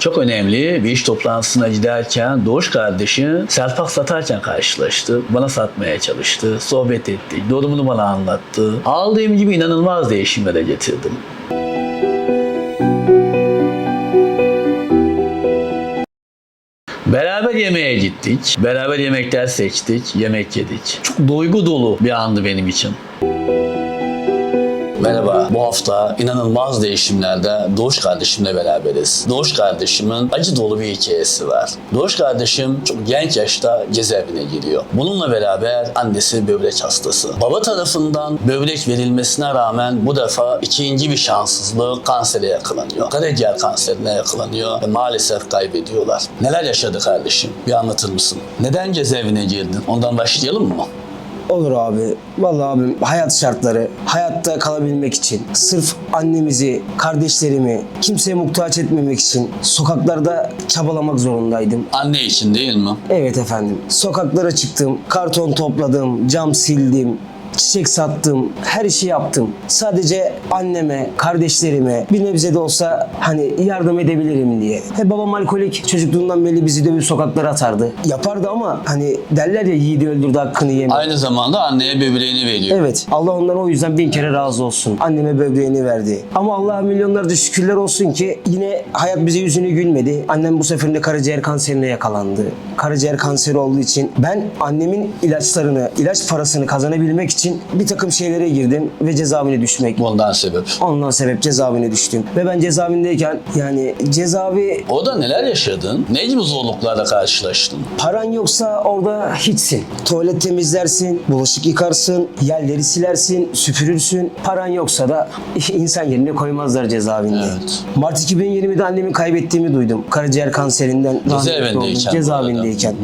Çok önemli bir iş toplantısına giderken Doğuş kardeşim selpak satarken karşılaştı. Bana satmaya çalıştı. Sohbet ettik. Durumunu bana anlattı. Aldığım gibi inanılmaz değişimlere getirdim. Beraber yemeğe gittik. Beraber yemekler seçtik. Yemek yedik. Çok duygu dolu bir andı benim için. Merhaba. Bu hafta inanılmaz değişimlerde Doğuş kardeşimle beraberiz. Doğuş kardeşimin acı dolu bir hikayesi var. Doğuş kardeşim çok genç yaşta cezaevine giriyor. Bununla beraber annesi böbrek hastası. Baba tarafından böbrek verilmesine rağmen bu defa ikinci bir şanssızlığı kansere yakalanıyor. Karaciğer kanserine yakalanıyor ve maalesef kaybediyorlar. Neler yaşadı kardeşim? Bir anlatır mısın? Neden cezaevine girdin? Ondan başlayalım mı? Olur abi. Vallahi abim hayat şartları, hayatta kalabilmek için, sırf annemizi, kardeşlerimi kimseye muhtaç etmemek için sokaklarda çabalamak zorundaydım. Anne için değil mi? Evet efendim. Sokaklara çıktım, karton topladım, cam sildim, çiçek sattım, her işi yaptım. Sadece anneme, kardeşlerime bir nebze de olsa hani yardım edebilirim diye. He babam alkolik çocukluğundan beri bizi dövüp sokaklara atardı. Yapardı ama hani derler ya yiğidi öldürdü hakkını yeme. Aynı zamanda anneye böbreğini veriyor. Evet. Allah ondan o yüzden bin kere razı olsun. Anneme böbreğini verdi. Ama Allah'a milyonlarca şükürler olsun ki yine hayat bize yüzünü gülmedi. Annem bu seferinde karaciğer kanserine yakalandı. Karaciğer kanseri olduğu için ben annemin ilaçlarını, ilaç parasını kazanabilmek için bir takım şeylere girdim ve cezaevine düşmek. Bundan sebep. Ondan sebep cezaevine düştüm. Ve ben cezaevindeyken yani cezaevi Orada neler yaşadın? Ne gibi zorluklarla karşılaştın? Paran yoksa orada hiçsin. Tuvalet temizlersin, bulaşık yıkarsın, yerleri silersin, süpürürsün. Paran yoksa da insan yerine koymazlar cezaevinde. Evet. Mart 2020'de annemi kaybettiğimi duydum. Karaciğer kanserinden rahmetli. Cezaevindeyken.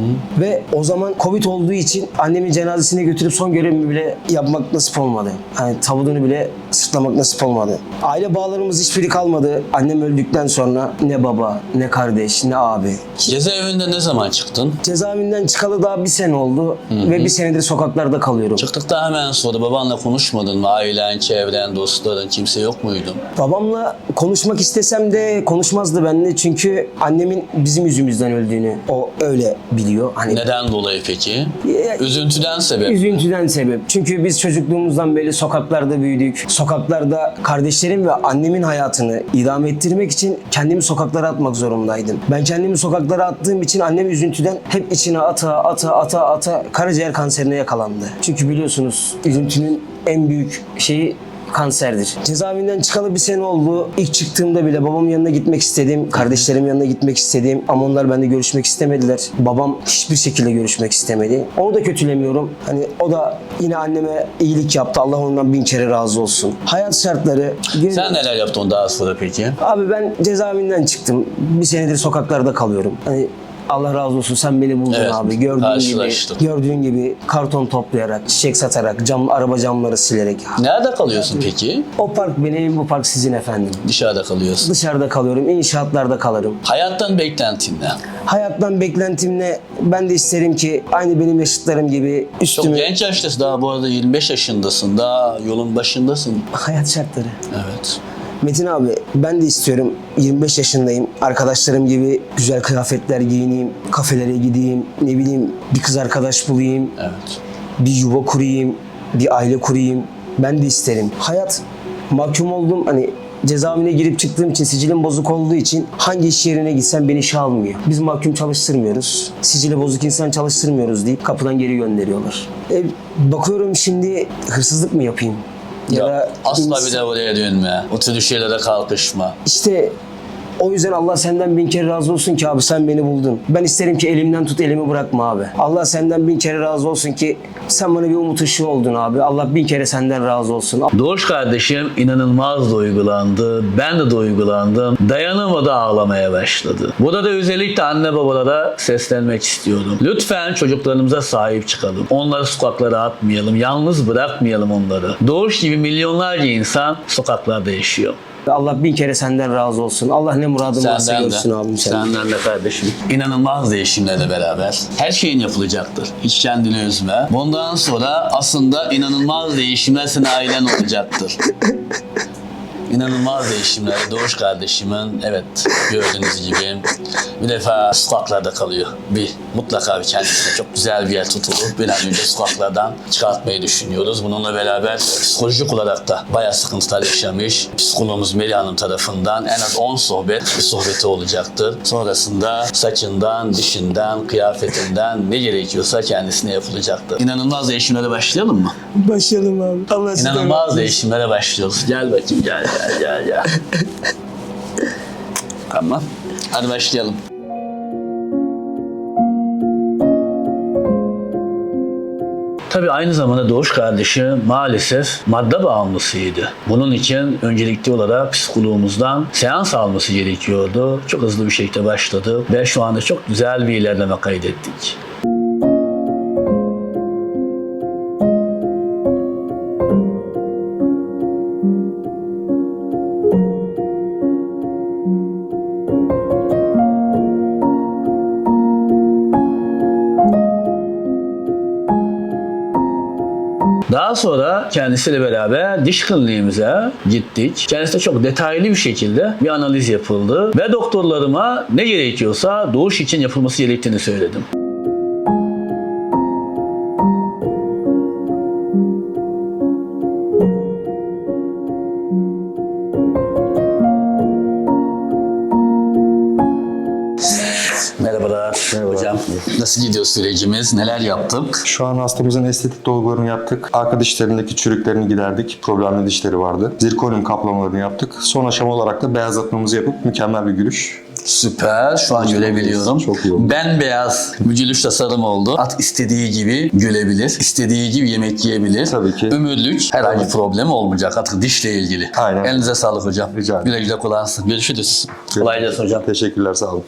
Ve o zaman Covid olduğu için annemin cenazesine götürüp son görevimi bile yapmak nasip olmadı. Hani tabutunu bile sırtlamak nasip olmadı. Aile bağlarımız hiçbiri kalmadı. Annem öldükten sonra ne baba, ne kardeş, ne abi. Cezaevinde ne zaman çıktın? Cezaevinden çıkalı daha bir sene oldu ve bir senedir sokaklarda kalıyorum. Çıktıktan hemen sonra babanla konuşmadın mı? Ailen, çevren, dostların kimse yok muydu? Babamla konuşmak istesem de konuşmazdı benimle çünkü annemin bizim yüzümüzden öldüğünü o öyle biliyor. Hani Neden dolayı peki? Ya- Üzüntüden sebep. Üzüntüden sebep. Çünkü biz çocukluğumuzdan beri sokaklarda büyüdük. Sokaklarda kardeşlerim ve annemin hayatını idame ettirmek için kendimi sokaklara atmak zorundaydım. Ben kendimi sokaklara attığım için annem üzüntüden hep içine ata ata ata ata karaciğer kanserine yakalandı. Çünkü biliyorsunuz üzüntünün en büyük şeyi kanserdir. Cezaevinden çıkalı bir sene oldu. İlk çıktığımda bile babamın yanına gitmek istedim. Kardeşlerimin yanına gitmek istedim. Ama onlar benimle görüşmek istemediler. Babam hiçbir şekilde görüşmek istemedi. Onu da kötülemiyorum. Hani o da yine anneme iyilik yaptı. Allah ondan bin kere razı olsun. Hayat şartları... Sen neler yaptın daha sonra peki? Abi ben cezaevinden çıktım. Bir senedir sokaklarda kalıyorum. Hani Allah razı olsun sen beni buldun Evet, abi. Gördüğün gibi, gördüğün gibi karton toplayarak, çiçek satarak, cam araba camları silerek. Nerede kalıyorsun peki? O park benim, bu park sizin efendim. Dışarıda kalıyorsun. Dışarıda kalıyorum, inşaatlarda kalırım. Hayattan beklentin ne? Hayattan beklentim ne? Ben de isterim ki aynı benim yaşıtlarım gibi Çok üstümü... genç yaştasın daha bu arada 25 yaşındasın. Daha yolun başındasın. Hayat şartları. Evet. Metin abi ben de istiyorum 25 yaşındayım. Arkadaşlarım gibi güzel kıyafetler giyineyim, kafelere gideyim, ne bileyim bir kız arkadaş bulayım, Evet. bir yuva kurayım, bir aile kurayım. Ben de isterim. Hayat mahkum oldum hani cezaevine girip çıktığım için sicilim bozuk olduğu için hangi iş yerine gitsem beni işe almıyor. Biz mahkum çalıştırmıyoruz. Sicili bozuk insan çalıştırmıyoruz deyip kapıdan geri gönderiyorlar. E, bakıyorum şimdi hırsızlık mı yapayım? Ya, asla ins- bir de oraya dönme. O tür şeylere kalkışma. İşte o yüzden Allah senden bin kere razı olsun ki abi sen beni buldun. Ben isterim ki elimden tut elimi bırakma abi. Allah senden bin kere razı olsun ki sen bana bir umut ışığı oldun abi. Allah bin kere senden razı olsun. Doğuş kardeşim inanılmaz duygulandı. Ben de duygulandım. Dayanamadı ağlamaya başladı. Burada da özellikle anne babalara seslenmek istiyorum. Lütfen çocuklarımıza sahip çıkalım. Onları sokaklara atmayalım. Yalnız bırakmayalım onları. Doğuş gibi milyonlarca insan sokaklarda yaşıyor. Allah bin kere senden razı olsun. Allah ne muradın varsa Senden de. görsün abim sen. Senden de kardeşim. İnanılmaz değişimlerle beraber. Her şeyin yapılacaktır. Hiç kendini üzme. Bundan sonra aslında inanılmaz değişimler senin ailen olacaktır. İnanılmaz değişimler. Doğuş kardeşimin evet gördüğünüz gibi bir defa sokaklarda kalıyor. Bir mutlaka bir kendisine çok güzel bir yer tutulup bir an önce sokaklardan çıkartmayı düşünüyoruz. Bununla beraber psikolojik olarak da bayağı sıkıntılar yaşamış. Psikologumuz Melih Hanım tarafından en az 10 sohbet bir sohbeti olacaktır. Sonrasında saçından, dişinden, kıyafetinden ne gerekiyorsa kendisine yapılacaktır. İnanılmaz değişimlere başlayalım mı? Başlayalım abi. Allah İnanılmaz değişimlere başlıyoruz. Gel bakayım gel gel gel gel. tamam. Hadi başlayalım. Tabii aynı zamanda Doğuş kardeşi maalesef madde bağımlısıydı. Bunun için öncelikli olarak psikoloğumuzdan seans alması gerekiyordu. Çok hızlı bir şekilde başladı ve şu anda çok güzel bir ilerleme kaydettik. Daha sonra kendisiyle beraber diş kliniğimize gittik. Kendisine çok detaylı bir şekilde bir analiz yapıldı ve doktorlarıma ne gerekiyorsa doğuş için yapılması gerektiğini söyledim. Sürecimiz? Neler yaptık? Şu an hastamızın estetik dolgularını yaptık. Arka dişlerindeki çürüklerini giderdik. Problemli dişleri vardı. Zirkonyum kaplamalarını yaptık. Son aşama olarak da beyazlatmamızı yapıp mükemmel bir gülüş. Süper. Şu an görebiliyorum. Çok iyi oldu. Ben beyaz mücülüş tasarım oldu. At istediği gibi gülebilir. istediği gibi yemek yiyebilir. Tabii ki. Ömürlük herhangi bir problem olmayacak artık dişle ilgili. Aynen. Elinize sağlık hocam. Rica ederim. Güle güle kullansın. Görüşürüz. Kolay gelsin hocam. Teşekkürler sağ olun.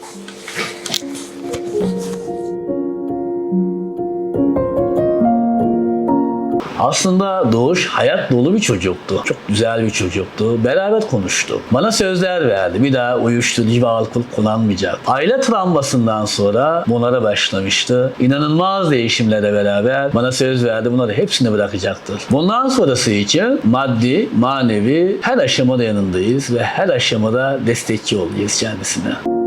Aslında Doğuş hayat dolu bir çocuktu. Çok güzel bir çocuktu. Beraber konuştuk. Bana sözler verdi. Bir daha uyuşturucu ve alkol kullanmayacak. Aile travmasından sonra bunlara başlamıştı. İnanılmaz değişimlere beraber bana söz verdi. Bunları hepsini bırakacaktır. Bundan sonrası için maddi, manevi her aşamada yanındayız ve her aşamada destekçi olacağız kendisine.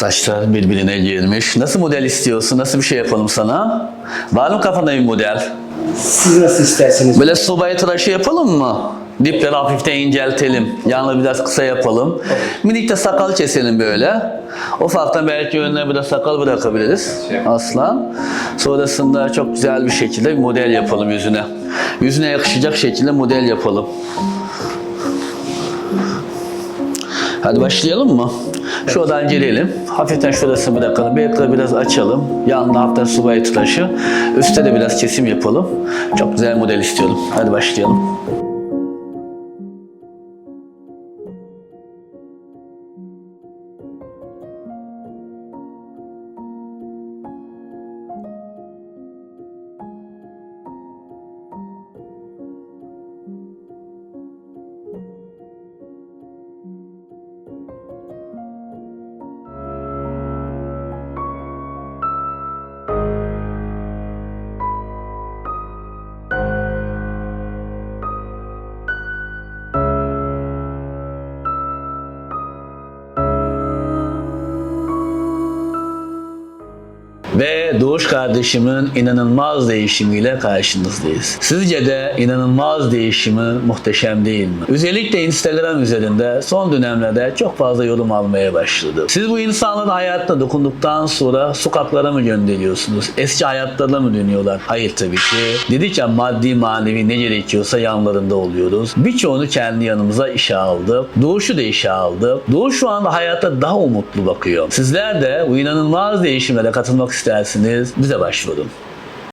Saçlar birbirine girmiş. Nasıl model istiyorsun? Nasıl bir şey yapalım sana? Var mı kafanda bir model? Siz nasıl isterseniz. Böyle subay tıraşı yapalım mı? Dipleri hafiften inceltelim. Yanları biraz kısa yapalım. Minik de sakal keselim böyle. Ufaktan belki önüne biraz sakal bırakabiliriz. Aslan. Sonrasında çok güzel bir şekilde bir model yapalım yüzüne. Yüzüne yakışacak şekilde model yapalım. Hadi başlayalım mı? Şuradan girelim. Hafiften şurasını bırakalım. Bıyıkları biraz açalım. Yanına hafiften subay tıraşı. Üste de biraz kesim yapalım. Çok güzel model istiyorum. Hadi başlayalım. Ve Doğuş kardeşimin inanılmaz değişimiyle karşınızdayız. Sizce de inanılmaz değişimi muhteşem değil mi? Özellikle Instagram üzerinde son dönemlerde çok fazla yorum almaya başladı. Siz bu insanların hayatına dokunduktan sonra sokaklara mı gönderiyorsunuz? Eski hayatlarına mı dönüyorlar? Hayır tabii ki. Dedik ya maddi manevi ne gerekiyorsa yanlarında oluyoruz. Birçoğunu kendi yanımıza işe aldık. Doğuş'u da işe aldık. Doğuş şu anda hayata daha umutlu bakıyor. Sizler de bu inanılmaz değişimlere katılmak istersiniz. Bize başvurun.